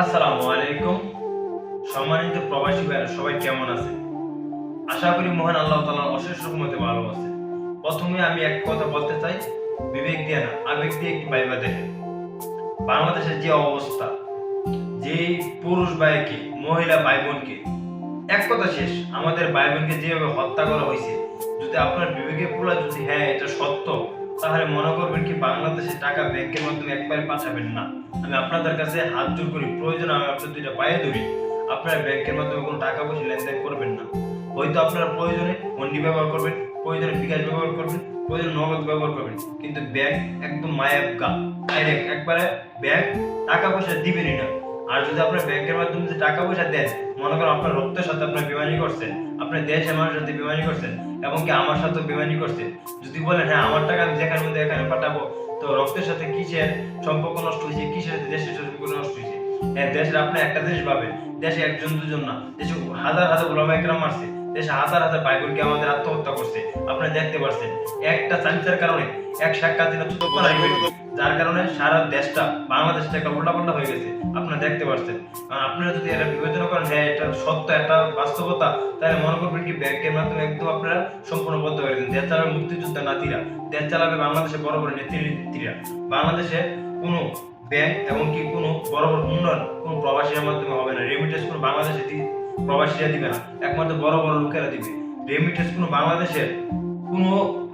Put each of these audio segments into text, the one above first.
আসসালামু আলাইকুম। সম্মানিত প্রবাসী ভাইরা সবাই কেমন আছে আশা করি মহান আল্লাহ তাআলার অশেষ রহমতে ভালো আছে প্রথমে আমি এক কথা বলতে চাই, বিবেক দিয়ে না, আবেগ দিয়ে একটি ভাইবা দেখেন। বাংলাদেশের যে অবস্থা, যে পুরুষ ভাইকে, মহিলা ভাই বোনকে এক কথা শেষ, আমাদের ভাই বোনকে যেভাবে হত্যা করা হয়েছে, যদি আপনার বিবেকে পুরা যদি হ্যাঁ এটা সত্য তাহলে মনে করবেন কি, বাংলাদেশে টাকা ব্যাংকের মাধ্যমে একবারে পাঠাবেন না। আমি আপনাদের কাছে হাত জোর করি প্রয়োজন আমি আপনার দুইটা পায়ে ধরি। আপনারা ব্যাংকের মাধ্যমে কোনো টাকা পয়সা লেনদেন করবেন না। হয়তো আপনারা প্রয়োজনে হন্ডি ব্যবহার করবেন, প্রয়োজনে বিকাশ ব্যবহার করবেন, প্রয়োজনে নগদ ব্যবহার করবেন। কিন্তু ব্যাংক একদম মায়াব গা। ডাইরেক্ট একবারে ব্যাংক টাকা পয়সা দিবেনই না। আর যদি আপনার ব্যাংকের মাধ্যমে টাকা পয়সা দেন মনে করেন আপনার রক্তের সাথে আপনার বেমানি করছেন আপনার দেশের মানুষের সাথে বেমানি করছেন এবং কি আমার সাথে বেমানি করছেন যদি বলেন হ্যাঁ আমার টাকা আমি যেখানে মধ্যে এখানে পাঠাবো। তো রক্তের সাথে কিসের সম্পর্ক নষ্ট হয়েছে? কিসের সাথে দেশের সম্পর্ক নষ্ট হয়েছে? হ্যাঁ দেশের আপনি একটা জিনিস পাবেন দেশে একজন, দুজন না। দেশে হাজার হাজার ওলামা একরাম মারছে। দেশে হাজার হাজার বাইবেলকে আমাদের আত্মহত্যা করছে? আপনারা দেখতে পাচ্ছেন একটা চান্সের কারণে এক সাক্ষাৎ দিন ছোট। যার কারণে সারা দেশটা, বাংলাদেশটা একটা উল্টাপাল্টা হয়ে গেছে। আপনারা দেখতে পাচ্ছেন আপনারা যদি এটা বিবেচনা করেন হ্যাঁ এটা সত্য একটা বাস্তবতা, তাহলে মনে করবেন কি ব্যাংকের মাধ্যমে একদম আপনারা সম্পূর্ণ হয়ে গেছেন। দেশ চালাবে মুক্তিযোদ্ধা নাতিরা, দেশ চালাবে বাংলাদেশে বড় বড় নেত্রী নেত্রীরা বাংলাদেশে কোনো ব্যাংক এবং কি কোনো বড় বড় উন্নয়ন কোনো প্রবাসীর মাধ্যমে হবে না। রেমিটেন্স কোনো বাংলাদেশে প্রবাসীরা দিবে না। একমাত্র বড় বড় লোকেরা দিবে। রেমিটেন্স কোনো বাংলাদেশের কোনো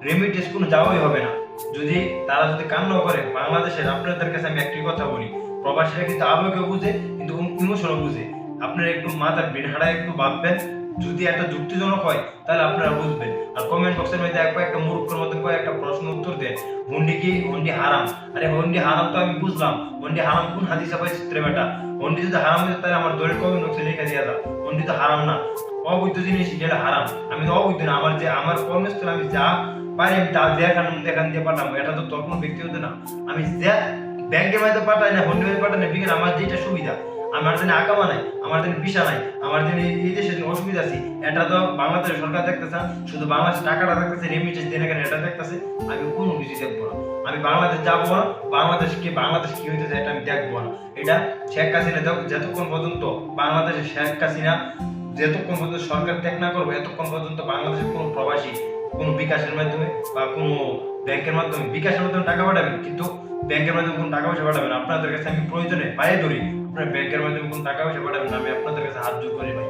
রেমিটেন্স কোনো যাওয়াই হবে না। যদি তারা যদি কান্নাও করে বাংলাদেশের, আপনাদের কাছে আমি একটি কথা বলি। প্রবাসীরা কিন্তু আবেগে বুঝে, কিন্তু ইমোশনও বুঝে। আপনারা একটু মাথার হারা একটু ভাববেন, যদি একটা যুক্তিজনক হয়, তাহলে আপনারা বুঝবেন। আর কমেন্ট বক্সের মধ্যে এক একটা মূর্খের মধ্যে কয়েকটা প্রশ্ন উত্তর দেন। হুন্ডি কি হুন্ডি হারাম? আরে হুন্ডি হারাম তো আমি বুঝলাম। হুন্ডি হারাম কোন হাদিসে পাইছে রে বেটা? হুন্ডি যদি হারাম হতো তাহলে আমার দলের কবি নকশে লিখে দিয়া দাও? হুন্ডি তো হারাম না। অবৈধ জিনিস যেটা হারাম। আমি তো অবৈধ না। আমার যে, আমার কর্মস্থলে আমি যা পারি দেখান দেখান দিয়ে পাঠাবো, এটা তো তোর কোনো ব্যক্তিগত না। আমি যা ব্যাংকের মাধ্যমে পাঠাই না হুন্ডি পাঠাই না, বিকেল আমার যেটা সুবিধা, আমার জন্য আকামা নাই আমার জন্য ভিসা নাই, আমার জন্য এই দেশে অসুবিধা আছে। এটা তো বাংলাদেশের সরকার দেখতেছে, শুধু বাংলাদেশ টাকাটা দেখতেছে রেমিটেন্স দিয়ে কেন এটা দেখতেছে, আমি কোনো কিছু দেখব না। আমি বাংলাদেশ যাব না বাংলাদেশ কি বাংলাদেশ কি হইতেছে এটা আমি দেখব না। এটা শেখ হাসিনা যত- যতক্ষণ পর্যন্ত বাংলাদেশের শেখ হাসিনা, যতক্ষণ পর্যন্ত সরকার ত্যাগ না করবে, এতক্ষণ পর্যন্ত বাংলাদেশের কোনো প্রবাসী কোনো বিকাশের মাধ্যমে বা কোনো ব্যাংকের মাধ্যমে। বিকাশের মাধ্যমে টাকা পাঠাবেন, কিন্তু ব্যাংকের মাধ্যমে কোনো টাকা পয়সা পাঠাবেন আপনাদের কাছে আমি প্রয়োজনে পায়ে ধরি। আপনার ব্যাংকের মাধ্যমে কোনো টাকা পয়সা পাঠাবেন আমি আপনাদের কাছে হাত জোর করি ভাই।